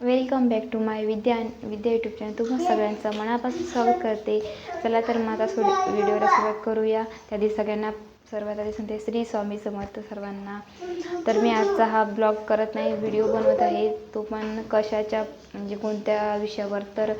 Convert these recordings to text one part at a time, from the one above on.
Welcome back to my Vidya Vidya YouTube channel. तुम्हा सगळ्यांचं मनापासून स्वागत करते. चला तर मग आता थोडी व्हिडिओला सुरुवात करूया. त्याआधी सगळ्यांना सर्वात आधी सांगते श्री स्वामी समर्थ सर्वांना. तर मी आजचा हा ब्लॉग करत नाही व्हिडिओ बनवत आहे. तो पण कशाच्या म्हणजे कोणत्या विषयावर? तर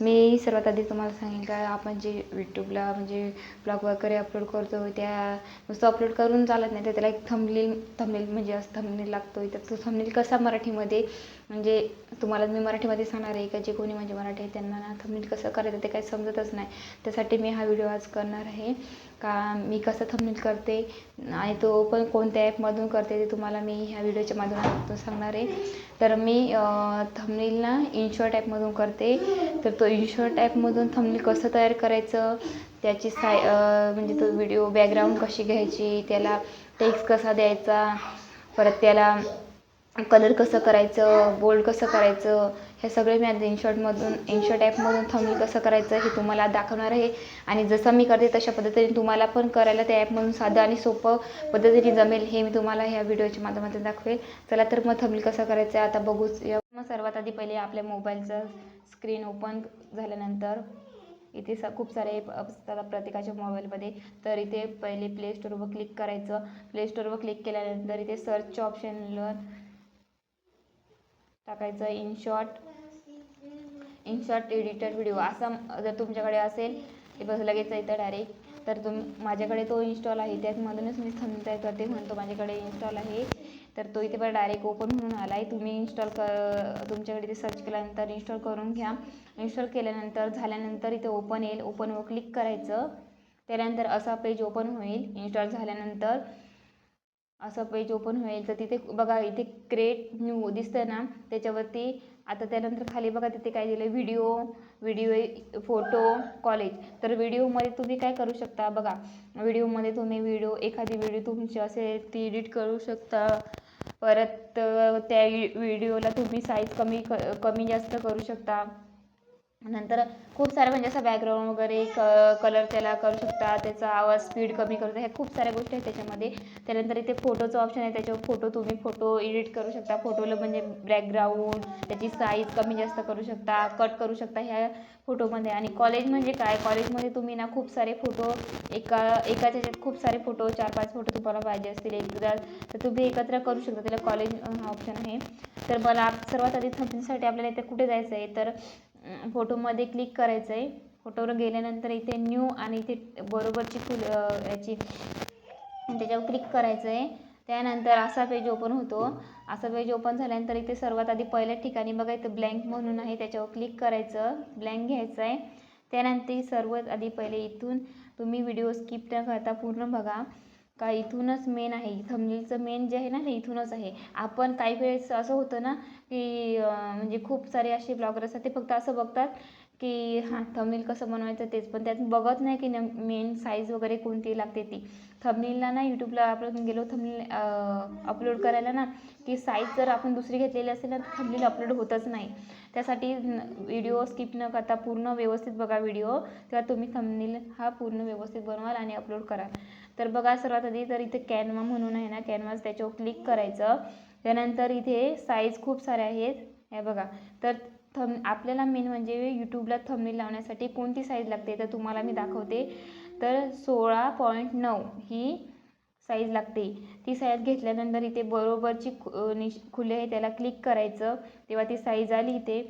मी सर्वात आधी तुम्हाला सांगेन का आपण जे यूट्यूबला म्हणजे ब्लॉग वगैरे अपलोड करतो त्या नुसतं अपलोड करून चालत नाही तर त्याला एक थंबनेल थंबनेल म्हणजे असं थंबनेल लागतो तर तो थंबनेल कसा मराठीमध्ये म्हणजे तुम्हाला मी मराठीमध्ये सांगणार आहे का? जे कोणी म्हणजे मराठी आहे त्यांना ना थंबनेल कसं करायचं ते काही समजतच नाही. त्यासाठी मी हा व्हिडिओ आज करणार आहे. का मी कसं थंबनेल करते आणि तो पण कोणत्या ॲपमधून करते ते तुम्हाला मी ह्या व्हिडिओच्या माध्यमातून सांगणार आहे. तर मी थंबनेल ना इनशॉर्ट ॲपमधून करते. तर तो इन्शॉर्ट ॲपमधून थंबनेल कसं तयार करायचं त्याची साय म्हणजे तो व्हिडिओ बॅकग्राऊंड कशी घ्यायची त्याला टेक्स्ट कसा द्यायचा परत त्याला कलर कसं करायचं बोल्ड कसं करायचं हे सगळे मी आता इनशॉर्टमधून इनशॉर्ट ॲपमधून थंबनेल कसं करायचं हे तुम्हाला दाखवणार आहे. आणि जसं मी करते तशा पद्धतीने तुम्हाला पण करायला त्या ॲपमधून साधं आणि सोपं पद्धतीने जमेल हे मी तुम्हाला ह्या व्हिडिओच्या माध्यमातून दाखवेल. चला तर मग थंबनेल कसं करायचं आता बघूच या मग सर्वात आधी पहिले आपल्या मोबाईलचं स्क्रीन ओपन झाल्यानंतर इथे स खूप सारे ॲप असतात प्रत्येकाच्या मोबाईलमध्ये. तर इथे पहिले प्ले स्टोरवर क्लिक करायचं. प्ले स्टोरवर क्लिक केल्यानंतर इथे सर्चच्या ऑप्शनवर टाकायचं in short in short edited video असा जर तुमच्याकडे असेल ते बस लगेच येतं डायरेक्ट तर तुम माझ्याकडे तो इन्स्टॉल आहे. त्याचमधूनच मी थंब तयार करते म्हणतो. माझ्याकडे इन्स्टॉल आहे. तर तो इथे बघा डायरेक्ट ओपन म्हणून आला आहे तुम्ही इन्स्टॉल क तुमच्याकडे ते सर्च केल्यानंतर इन्स्टॉल करून घ्या. इन्स्टॉल केल्यानंतर झाल्यानंतर इथे ओपन येईल. ओपनवर क्लिक करायचं. त्यानंतर असा पेज ओपन होईल. इन्स्टॉल झाल्यानंतर असं पेज ओपन होईल. तर तिथे बघा इथे क्रिएट न्यू दिसतं ना? त्याच्यावरती आता त्यानंतर खाली बघा तिथे काय दिलं व्हिडिओ व्हिडिओ फोटो कॉलेज तर व्हिडिओमध्ये तुम्ही काय करू शकता? बघा व्हिडिओमध्ये तुम्ही व्हिडिओ एखादी व्हिडिओ तुमची असेल ती एडिट करू शकता. परत त्या व्हिडिओला तुम्ही साईज कमी क कमी जास्त करू शकता. नंतर खूप सारे म्हणजे असं बॅकग्राऊंड वगैरे क कलर त्याला करू शकता त्याचा आवाज स्पीड कमी करू शकता ह्या खूप साऱ्या गोष्टी आहेत त्याच्यामध्ये. त्यानंतर इथे फोटोचं ऑप्शन आहे त्याच्यावर फोटो तुम्ही फोटो एडिट करू शकता. फोटोला म्हणजे बॅकग्राऊंड त्याची साईज कमी जास्त करू शकता कट करू शकता ह्या फोटोमध्ये आणि कॉलेज म्हणजे काय? कॉलेजमध्ये तुम्ही ना खूप सारे फोटो एका एकाच ह्याच्यात खूप सारे फोटो चार पाच फोटो तुम्हाला पाहिजे असतील एकदा. तर तुम्ही एकत्र करू शकता. त्याला कॉलेज हा ऑप्शन आहे. तर मला सर्वात आधी थंबनेलसाठी आपल्याला इथे कुठे जायचं आहे तर फोटोमध्ये क्लिक करायचं आहे फोटोवर गेल्यानंतर इथे न्यू आणि इथे बरोबरची फुल याची त्याच्यावर क्लिक करायचं आहे त्यानंतर असा पेज ओपन होतो. असा पेज ओपन झाल्यानंतर इथे सर्वात आधी पहिल्या ठिकाणी बघा इथं ब्लँक म्हणून आहे त्याच्यावर क्लिक करायचं. ब्लँक घ्यायचं आहे त्यानंतर सर्वात आधी पहिले इथून तुम्ही व्हिडिओ स्किप न करता पूर्ण बघा. का इथूनच मेन आहे. थंबनेलचं मेन जे आहे ना हे इथूनच आहे. आपण काही वेळेस असं होतं ना की म्हणजे खूप सारे असे ब्लॉगर असतात ते फक्त असं बघतात की हां थंबनेल कसं बनवायचं तेच. पण त्यात बघत नाही की न मेन साईज वगैरे कोणती लागते ती. थंबनेलला ना यूट्यूबला आपण गेलो थंबनेल अपलोड करायला ना की साईज जर आपण दुसरी घेतलेली असेल ना तर थंबनेल अपलोड होतच नाही. त्यासाठी व्हिडिओ स्किप न करता पूर्ण व्यवस्थित बघा व्हिडिओ तेव्हा तुम्ही थंबनेल हा पूर्ण व्यवस्थित बनवाल आणि अपलोड कराल. तर बघा सर्वात आधी तर इथे कॅनवा म्हणून आहे ना कॅनवास त्याच्यावर क्लिक करायचं. त्यानंतर इथे साईज खूप साऱ्या आहेत. हे बघा तर थम आपल्याला मेन म्हणजे यूट्यूबला थंबनेल लावण्यासाठी कोणती साईज लागते तर तुम्हाला मी दाखवते. तर सोळा पॉईंट नऊ ही साईज लागते. ती साईज घेतल्यानंतर इथे बरोबरची निश खुले आहे त्याला क्लिक करायचं. तेव्हा ती साईज आली इथे.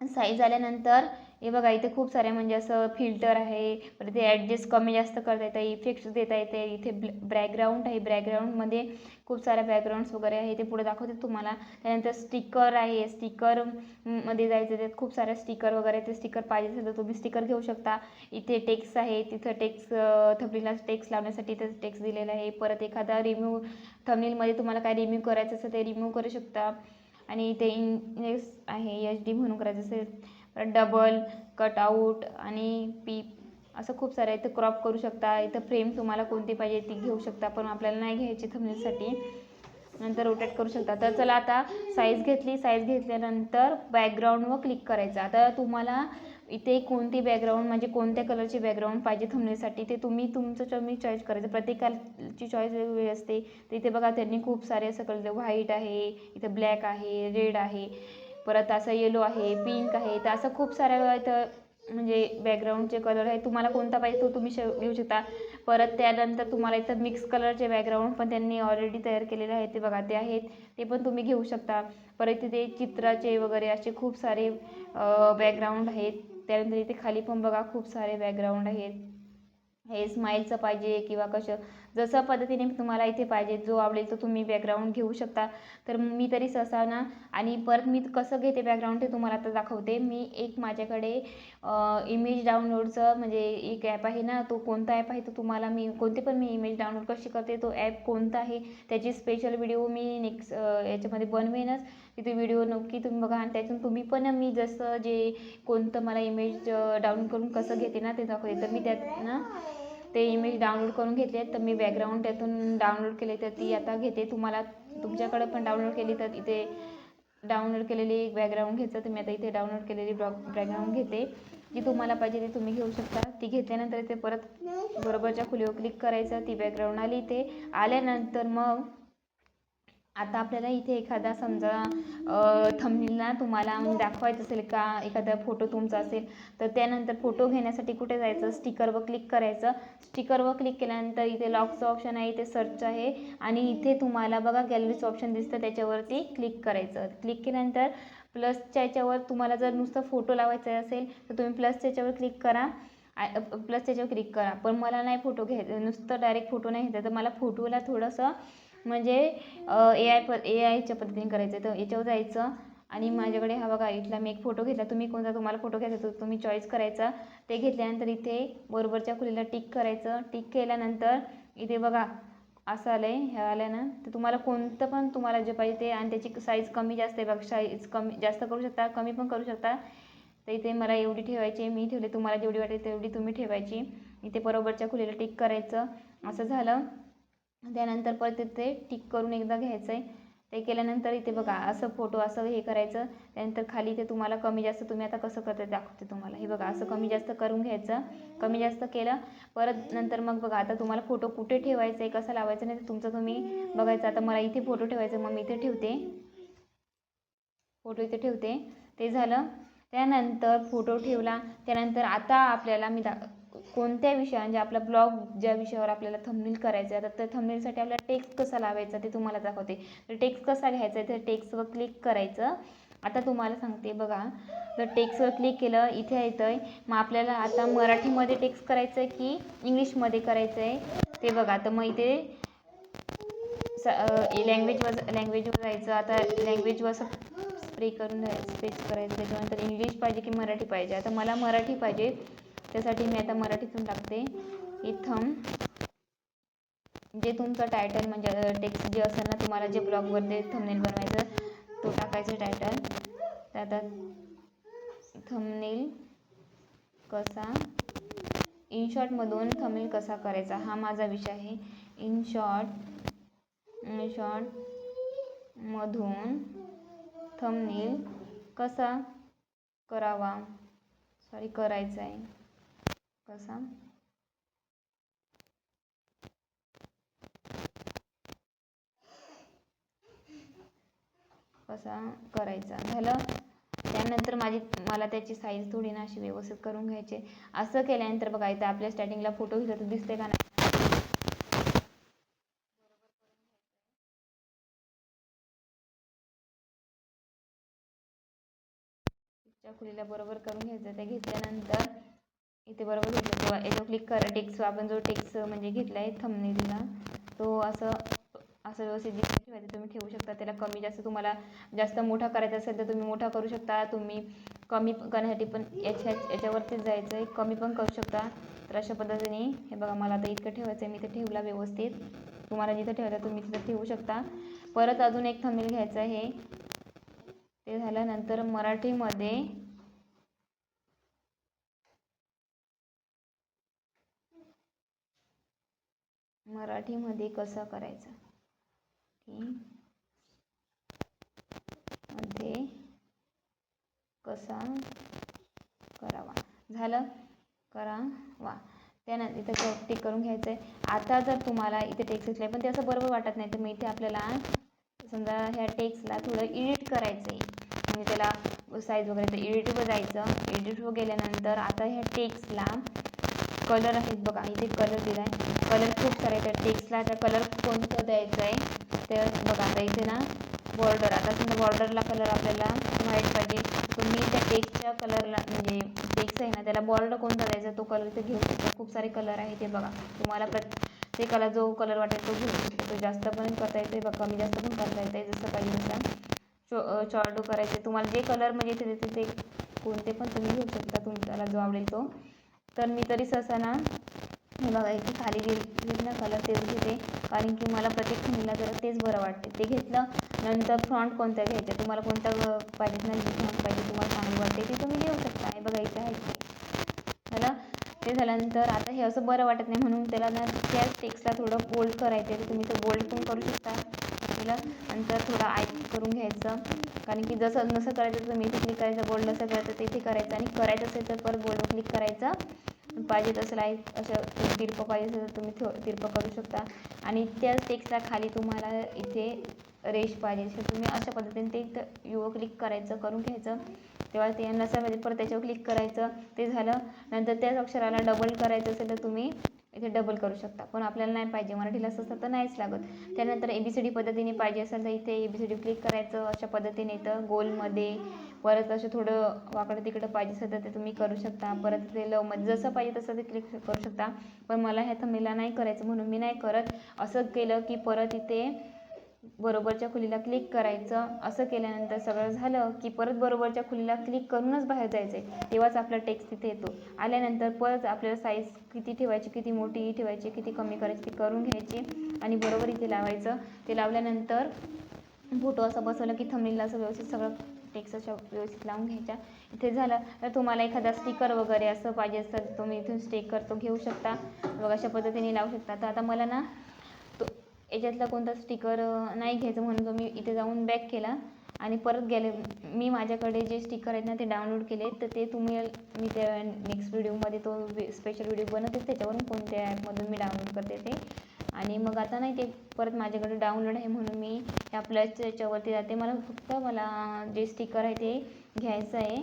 साईज आल्यानंतर हे बघा इथे खूप सारे म्हणजे असं फिल्टर आहे. परत ते ॲडजस्ट कमी जास्त करता येतं इफेक्ट्स देता येते. इथे ब्ल बॅकग्राऊंड आहे. बॅकग्राऊंडमध्ये खूप साऱ्या बॅकग्राऊंड्स वगैरे आहे. ते पुढे दाखवते तुम्हाला. त्यानंतर स्टिकर आहे. स्टिकरमध्ये जायचं त्यात खूप साऱ्या स्टिकर वगैरे ते स्टिकर पाहिजे असेल तर तुम्ही स्टिकर घेऊ शकता. इथे टेक्स आहे. तिथं टेक्स थपलीला टेक्स लावण्यासाठी इथं टेक्स दिलेला आहे. परत एखादा रिम्यू थंबनेलमध्ये तुम्हाला काय रिम्यू करायचं असेल ते रिम्यू करू शकता. आणि इथे इन आहे. एच डी म्हणून करायचं असेल. डबल कटआउट आणि पीप. असं खूप सारं इथं क्रॉप करू शकता. इथं फ्रेम तुम्हाला कोणती पाहिजे ती घेऊ शकता पण आपल्याला नाही घ्यायची थंबनेलसाठी. नंतर रोटेट करू शकता. तर चला आता साईज घेतली. साईज घेतल्यानंतर बॅकग्राऊंडवर क्लिक करायचं. आता तुम्हाला इथे कोणती बॅकग्राऊंड म्हणजे कोणत्या कलरची बॅकग्राऊंड पाहिजे थंबनेलसाठी ते तुम्ही तुमचं तुम्ही चॉईस करायचं. प्रत्येकाची चॉईस वेगवेगळी असते. तर इथे बघा त्यांनी खूप सारे असं कलर व्हाईट आहे इथे ब्लॅक आहे रेड आहे. परत असं येलो आहे पिंक आहे तर असं खूप साऱ्या इथं म्हणजे बॅकग्राऊंडचे कलर आहे तुम्हाला कोणता पाहिजे तो तुम्ही श घेऊ शकता. परत त्यानंतर तुम्हाला इथं मिक्स कलरचे बॅकग्राऊंड पण त्यांनी ऑलरेडी तयार केलेले आहेत. ते बघा ते आहेत. ते पण तुम्ही घेऊ शकता. परत तिथे चित्राचे वगैरे असे खूप सारे बॅकग्राऊंड आहेत. त्यानंतर इथे खाली पण बघा खूप सारे बॅकग्राऊंड आहेत. हे स्माईलचं पाहिजे किंवा कसं जसं पद्धतीने तुम्हाला इथे पाहिजे जो आवडेल तो तुम्ही बॅकग्राऊंड घेऊ शकता. तर मी तरी सहसा ना आणि परत मी कसं घेते बॅकग्राऊंड ते तुम्हाला आता दाखवते. मी एक माझ्याकडे इमेज डाउनलोडचं म्हणजे एक ॲप आहे ना तो कोणता ॲप आहे तो तुम्हाला मी कोणते पण मी इमेज डाउनलोड कशी करते तो ॲप कोणता आहे त्याची स्पेशल व्हिडिओ मी नेक्स्ट याच्यामध्ये बनवेनच. तिथे व्हिडिओ नक्की तुम्ही बघा आणि त्याच्यातून तुम्ही पण मी जसं जे कोणतं मला इमेज डाउनलोड करून कसं घेते ना ते दाखवते. तर मी त्यात ना ते इमेज डाउनलोड करून घेतले तर मी बॅकग्राऊंड त्यातून डाउनलोड केले तर ती आता घेते. तुम्हाला तुमच्याकडं पण डाउनलोड केली तर इथे डाउनलोड केलेली एक बॅकग्राऊंड घ्यायचं. तर मी आता इथे डाउनलोड केलेली ब्लॉक बॅकग्राऊंड घेते. जी तुम्हाला पाहिजे ती तुम्ही घेऊ शकता. ती घेतल्यानंतर इथे परत बरोबरच्या खुलीवर क्लिक करायचं. ती बॅकग्राऊंड आली इथे. आल्यानंतर मग आता आपल्याला इथे एखादा समजा थंबनेलला तुम्हाला दाखवायचं असेल का? एखादा फोटो तुमचा असेल तर त्यानंतर फोटो घेण्यासाठी कुठे जायचं? स्टिकरवर क्लिक करायचं. स्टिकरवर क्लिक केल्यानंतर इथे लॉकचं ऑप्शन आहे इथे सर्च आहे. आणि इथे तुम्हाला बघा गॅलरीचं ऑप्शन दिसतं त्याच्यावरती क्लिक करायचं. क्लिक केल्यानंतर प्लसच्या याच्यावर तुम्हाला जर नुसतं फोटो लावायचा असेल तर तुम्ही प्लसच्या याच्यावर क्लिक करा. प्लस त्याच्यावर क्लिक करा. पण मला नाही फोटो घ्यायचं नुसतं डायरेक्ट फोटो नाही घ्यायचा. तर मला फोटोला थोडंसं म्हणजे ए आय प ए आयच्या पद्धतीने करायचं तर याच्यावर जायचं. आणि माझ्याकडे हा बघा इथला मी एक फोटो घेतला. तुम्ही कोणता तुम्हाला फोटो घ्यायचा तो तुम्ही चॉईस करायचा. ते घेतल्यानंतर इथे बरोबरच्या खुलीला टिक करायचं. टिक केल्यानंतर इथे बघा असं आलं आहे ह्या आलं ना तर तुम्हाला कोणतं पण तुम्हाला जे पाहिजे ते आणि त्याची साईज कमी जास्त आहे बघा. साईज कमी जास्त करू शकता कमी पण करू शकता. तर इथे मला एवढी ठेवायची मी ठेवले तुम्हाला जेवढी वाटेल तेवढी तुम्ही ठेवायची. इथे बरोबरच्या खुलीला टिक करायचं. असं झालं. त्यानंतर परत तिथे टिक करून एकदा घ्यायचं आहे ते केल्यानंतर इथे बघा असं फोटो असं हे करायचं. त्यानंतर खाली ते तुम्हाला कमी जास्त तुम्ही आता कसं करता दाखवते तुम्हाला. हे बघा असं कमी जास्त करून घ्यायचं. कमी जास्त केलं. परत नंतर मग बघा आता तुम्हाला फोटो कुठे ठेवायचा आहे कसं लावायचं नाही ते तुमचं तुम्ही बघायचं. आता मला इथे फोटो ठेवायचं मग मी इथे ठेवते. फोटो इथे ठेवते. ते झालं. त्यानंतर फोटो ठेवला. त्यानंतर आता आपल्याला मी दा कोणत्या विषया म्हणजे आपला ब्लॉग ज्या विषयावर आपल्याला थंबनेल करायचं आहे आता तर थंबनेलसाठी आपल्याला टेक्स्ट कसा लावायचा ते तुम्हाला दाखवते. तर टेक्स्ट कसा घ्यायचा आहे तर टेक्स्टवर क्लिक करायचं. आता तुम्हाला सांगते बघा जर टेक्स्टवर क्लिक केलं इथे येतं आहे मग आपल्याला आता मराठीमध्ये टेक्स्ट करायचं आहे की इंग्लिशमध्ये करायचं आहे ते बघा तर मग इथे स लँग्वेजवर लँग्वेजवर जायचं. आता लँग्वेजवर असं स्प्रे करून स्पेस करायचं. त्याच्यानंतर इंग्लिश पाहिजे की मराठी पाहिजे? आता मला मराठी पाहिजे. त्यासाठी मी आता मराठीतून टाकते. इथं जे तुमचं टायटल म्हणजे टेक्स्ट जे असेल ना तुम्हाला जे ब्लॉगवर ते थंबनेल बनवायचं तो टाकायचं टायटल तर आता थंबनेल कसा इन शॉर्टमधून थंबनेल कसा करायचा हा माझा विषय आहे. इन शॉर्ट इन शॉर्टमधून थंबनेल कसा करावा? सॉरी करायचा आहे कसा? कसा करायचा? झालं? त्यानंतर माझी मला त्याची साईज थोडी ना अशी व्यवस्थित करून घ्यायची असं केल्यानंतर बघा इथं आपल्या स्टार्टिंगला फोटो घेतला तर दिसते का नाही? खुलीला बरोबर करून घ्यायचं ते घेतल्यानंतर इथे बरोबर घेतलं. किंवा याच्यावर क्लिक करा. टेक्स आपण जो टेक्स म्हणजे घेतला आहे थंबनेलला तो असं असं व्यवस्थित जिथे ठेवायचं तुम्ही ठेवू शकता. त्याला कमी जास्त तुम्हाला जास्त मोठा करायचा असेल तर तुम्ही मोठा करू शकता. तुम्ही कमी करण्यासाठी पण याच्या याच्यावरतीच जायचं आहे कमी पण करू शकता. तर अशा पद्धतीने हे बघा मला आता इतकं ठेवायचं आहे मी ते ठेवला व्यवस्थित. तुम्हाला जिथं ठेवायचं तुम्ही तिथं ठेवू शकता. परत अजून एक थंबनेल घ्यायचं आहे. ते झाल्यानंतर मराठीमध्ये मराठीमध्ये कसं करायचं? मध्ये कसा करावा? झालं? करावा. त्यानंतर इथं टिक करून घ्यायचं आहे आता जर तुम्हाला इथे टेक्स्ट दिसलं पण ते असं बरोबर वाटत नाही. तर मग इथे आपल्याला समजा ह्या टेक्स्टला थोडं एडिट करायचं आहे म्हणजे त्याला साईज वगैरे तर एडिटवर जायचं. एडिटवर गेल्यानंतर आता ह्या टेक्स्टला कलर आहेत बघा इथे कलर दिला आहे कलर खूप सारे आहेत. टेक्स्टला आता कलर कोणतं द्यायचं आहे तर बघा. आता इथे ना बॉर्डर आता समजा बॉर्डरला कलर आपल्याला व्हाईट पाहिजे. तुम्ही त्या टेक्स्टच्या कलरला म्हणजे टेक्स्ट आहे ना त्याला बॉर्डर कोणता द्यायचा तो कलर इथे घेऊ शकता. खूप सारे कलर आहे ते बघा. तुम्हाला प्रत्येकाला जो कलर वाटेल तो घेऊ शकतो. तो जास्त पण करता येते बघा कमी जास्त पण करता येते जसं पाहिजे तसं. चो चॉर्डो करायचे. तुम्हाला जे कलर म्हणजे इथे देते ते कोणते पण तुम्ही घेऊ शकता. तुमच्याला जो आवडेल तो. तर मी तरी सहसा ना हे बघा इथे खाली गेली ना कलर तेच घेते. कारण की मला प्रत्येक थंडीला जरा तेच बरं वाटते. ते घेतलं नंतर फ्रॉन्ट कोणत्या घ्यायचं? तुम्हाला कोणत्या पाहिजे ना जी फ्रॉन्ट पाहिजे तुम्हाला चांगली वाटते ती तुम्ही घेऊ शकता. हे बघा इथे आहे. ते झालं? ते झाल्यानंतर आता हे असं बरं वाटत नाही म्हणून त्याला ना त्याच टेक्स्टला थोडं बोल्ड करायचं आहे तर तुम्ही तो बोल्ड पण करू शकता. झालं नंतर थोडं आय करून घ्यायचं. कारण की जसं नसं करायचं तर मी इथे क्लिक करायचं बोल्ड नसं करायचं तर इथे करायचं आणि करायचं असेल तर परत बोल्डवर क्लिक करायचं. पाहिजे तसं लाइट असं तिरपं पाहिजे असेल तर तुम्ही थो तिरपं करू शकता. आणि त्याच टेक्स्टला खाली तुम्हाला इथे रेश पाहिजे. असेल तुम्ही अशा पद्धतीने ते इथं युव क्लिक करायचं करून घ्यायचं. तेव्हा ते नसामध्ये परत त्याच्यावर क्लिक करायचं. ते झालं. नंतर त्याच अक्षराला डबल करायचं असेल तर तुम्ही इथे डबल करू शकता. पण आपल्याला नाही पाहिजे. मराठीला असं तर नाहीच लागत. त्यानंतर ए बी सी डी पद्धतीने पाहिजे असेल तर इथे A B C D click करायचं अशा पद्धतीने इथं गोलमध्ये. परत असं थोडं वाकडं तिकडं पाहिजे असेल तर ते तुम्ही करू शकता. परत ते लवमध्ये जसं पाहिजे तसं ते क्लिक करू शकता. पण मला ह्या थंबनेलला नाही करायचं म्हणून मी नाही करत. असं केलं की परत इथे बरोबरच्या खुलीला क्लिक करायचं असं केल्यानंतर सगळं झालं की परत बरोबरच्या खुलीला क्लिक करूनच बाहेर जायचं आहे तेव्हाच आपला टेक्स्ट तिथे येतो. आल्यानंतर परत आपल्याला साईज किती ठेवायची किती मोठी ठेवायची किती कमी करायची ती करून घ्यायची आणि बरोबर इथे लावायचं. ते लावल्यानंतर फोटो असा बसवला की थंबनेलला असं व्यवस्थित सगळं टेक्स्ट अशा व्यवस्थित लावून घ्यायच्या. इथे झालं तर तुम्हाला एखादा स्टिकर वगैरे असं पाहिजे असतं तुम्ही इथून स्टिकर तो घेऊ शकता. बघा अशा पद्धतीने लावू शकता. तर आता मला ना याच्यातला कोणता स्टिकर नाही घ्यायचं म्हणून तो मी इथे जाऊन बॅक केला. आणि परत गेले मी माझ्याकडे जे स्टिकर आहेत ना ते डाउनलोड केले. तर ते तुम्ही मी त्या नेक्स्ट व्हिडिओमध्ये तो स्पेशल व्हिडिओ बनवते त्याच्यावरून कोणत्या ॲपमधून मी डाउनलोड करते ते. आणि मग आता नाही ते परत माझ्याकडे डाउनलोड आहे म्हणून मी त्या प्लसच्या याच्यावरती जाते. मला फक्त मला जे स्टिकर आहे ते घ्यायचं आहे.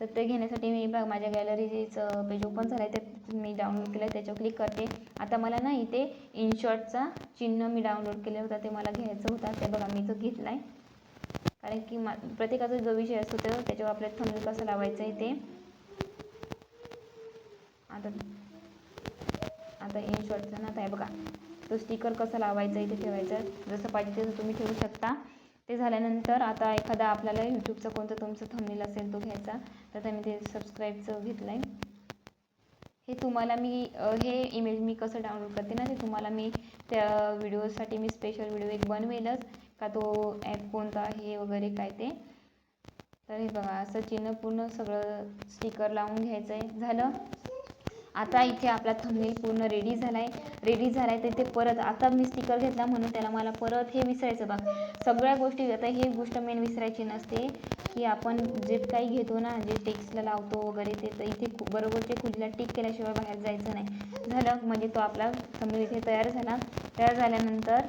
तर ते घेण्यासाठी मी बघ माझ्या गॅलरीचं पेज ओपन झालं आहे ते मी डाउनलोड केलं आहे त्याच्यावर क्लिक करते. आता मला ना इथे इनशॉटचा चिन्ह मी डाउनलोड केलं होता ते मला घ्यायचं होतं. ते बघा मी तो घेतला आहे कारण की मा प्रत्येकाचा जो विषय असतो तो त्याच्यावर आपल्याला थंबनेल कसं लावायचं आहे ते. आता आता इनशॉटचा ना काय बघा. तो स्टिकर कसा लावायचा इथे ठेवायचा. जसं पाहिजे तसं तुम्ही ठेवू शकता. ते झाल्यानंतर आता एखादा आपल्याला यूट्यूबचा कोणतं तुमचं थंबनेल असेल तो घ्यायचा तर आता मी ते सबस्क्राईबचं घेतलं आहे हे तुम्हाला मी हे इमेज मी कसं डाउनलोड करते ना ते तुम्हाला मी त्या व्हिडिओसाठी मी स्पेशल व्हिडिओ एक बनवेलच का तो ॲप कोणता आहे वगैरे काय ते. तर हे बघा असं चिन्ह पूर्ण सगळं स्टिकर लावून घ्यायचं आहे झालं? आता इथे आपला थंबनेल पूर्ण रेडी झाला आहे रेडी झाला आहे तर इथे परत आता मी स्टिकर घेतला म्हणून त्याला मला परत हे विसरायचं बघ. सगळ्या गोष्टी आता हे गोष्ट मेन विसरायची नसते की आपण जे काही घेतो ना जे टेक्स्टला लावतो वगैरे ते तर इथे बरोबरचे बरोबर ते खुलीला टिक केल्याशिवाय बाहेर जायचं नाही. झालं म्हणजे तो आपला थंबनेल इथे तयार झाला. तयार झाल्यानंतर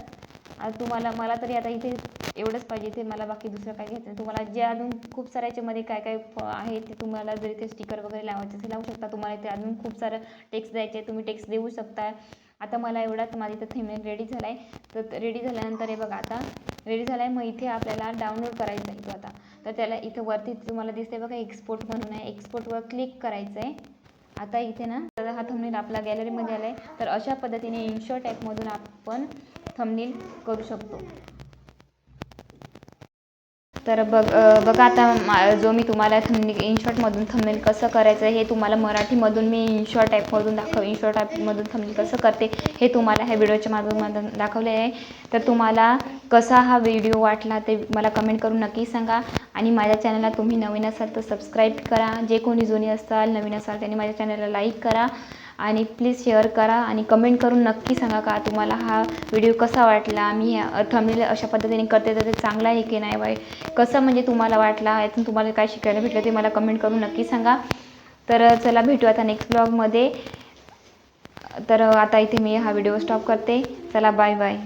आता तुम्हाला मला तरी आता इथे एवढंच पाहिजे इथे मला बाकी दुसरं काय घ्यायचं? तुम्हाला जे अजून खूप साऱ्या याच्यामध्ये काय काय आहे ते तुम्हाला जर इथे स्टिकर वगैरे लावायचे असेल लावू शकता. तुम्हाला इथे अजून खूप सारं टेक्स्ट द्यायचे तुम्ही टेक्स्ट देऊ शकता. आता मला एवढाच माझी इथं थेमेल रेडी झाला आहे तर रेडी झाल्यानंतर हे बघा आता रेडी झाला आहे मग इथे आपल्याला डाउनलोड करायचा आहे तो आता. तर त्याला इथं वरती तुम्हाला दिसते बघा एक्सपोर्ट म्हणून आहे. एक्सपोर्टवर क्लिक करायचं आहे आता इथे ना तर हा थंबनेल आपला गॅलरीमध्ये आला आहे तर अशा पद्धतीने इन्शॉर्ट ॲपमधून आपण थंबनेल करू शकतो. तर बघ बघा आता जो मी तुम्हाला थंबनेल इनशॉटमधून थंबनेल कसं करायचं हे तुम्हाला मराठीमधून मी इनशॉट ॲपमधून दाखव इनशॉट ॲपमधून थंबनेल कसं करते हे तुम्हाला ह्या व्हिडिओच्या माध्यमातून दाखवले आहे. तर तुम्हाला कसा हा व्हिडिओ वाटला ते मला कमेंट करून नक्की सांगा आणि माझ्या चॅनलला तुम्ही नवीन असाल तर सबस्क्राईब करा. जे कोणी जुनी असाल नवीन असाल त्यांनी माझ्या चॅनलला लाईक करा. आणि प्लीज शेअर करा आणि कमेंट करून नक्की सांगा का तुम्हाला हा व्हिडिओ कसा वाटला? मी थंबनेल अशा पद्धतीने करते तर ते चांगला आहे की नाही बाय कसं म्हणजे तुम्हाला वाटला? यातून तुम्हाला काय शिकायला भेटलं ते मला कमेंट करून नक्की सांगा. तर चला भेटू आता नेक्स्ट ब्लॉगमध्ये तर आता इथे मी हा व्हिडिओ स्टॉप करते. चला बाय बाय